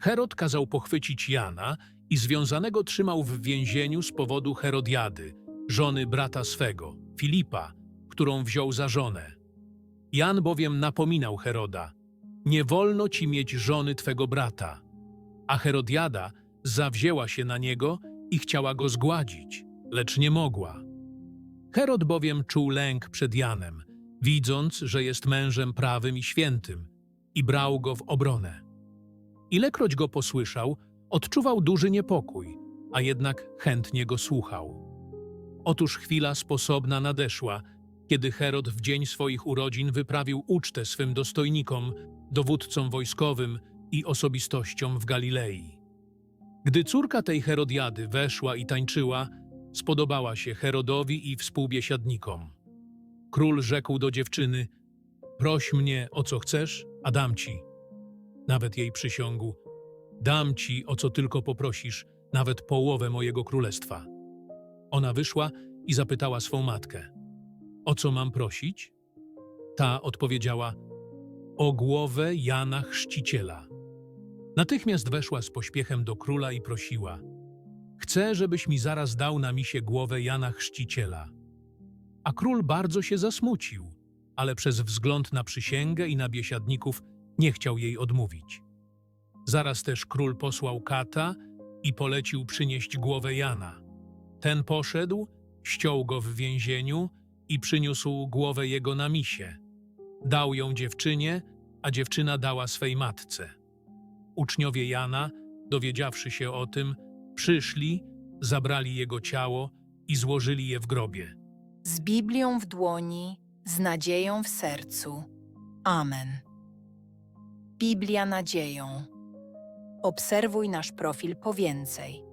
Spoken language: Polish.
Herod kazał pochwycić Jana i związanego trzymał w więzieniu z powodu Herodiady, żony brata swego, Filipa, którą wziął za żonę. Jan bowiem napominał Heroda, nie wolno ci mieć żony twego brata. A Herodiada zawzięła się na niego i chciała go zgładzić, lecz nie mogła. Herod bowiem czuł lęk przed Janem, widząc, że jest mężem prawym i świętym, i brał go w obronę. Ilekroć go posłyszał, odczuwał duży niepokój, a jednak chętnie go słuchał. Otóż chwila sposobna nadeszła, kiedy Herod w dzień swoich urodzin wyprawił ucztę swym dostojnikom, dowódcom wojskowym i osobistościom w Galilei. Gdy córka tej Herodiady weszła i tańczyła, spodobała się Herodowi i współbiesiadnikom. Król rzekł do dziewczyny: Proś mnie o co chcesz, a dam ci. Nawet jej przysiągł: Dam ci o co tylko poprosisz, nawet połowę mojego królestwa. Ona wyszła i zapytała swą matkę: O co mam prosić? Ta odpowiedziała: O głowę Jana Chrzciciela. Natychmiast weszła z pośpiechem do króla i prosiła: Chcę, żebyś mi zaraz dał na misie głowę Jana Chrzciciela. A król bardzo się zasmucił, ale przez wzgląd na przysięgę i na biesiadników nie chciał jej odmówić. Zaraz też król posłał kata i polecił przynieść głowę Jana. Ten poszedł, ściął go w więzieniu i przyniósł głowę jego na misie. Dał ją dziewczynie, a dziewczyna dała swej matce. Uczniowie Jana, dowiedziawszy się o tym, przyszli, zabrali jego ciało i złożyli je w grobie. Z Biblią w dłoni, z nadzieją w sercu. Amen. Biblia nadzieją. Obserwuj nasz profil po więcej.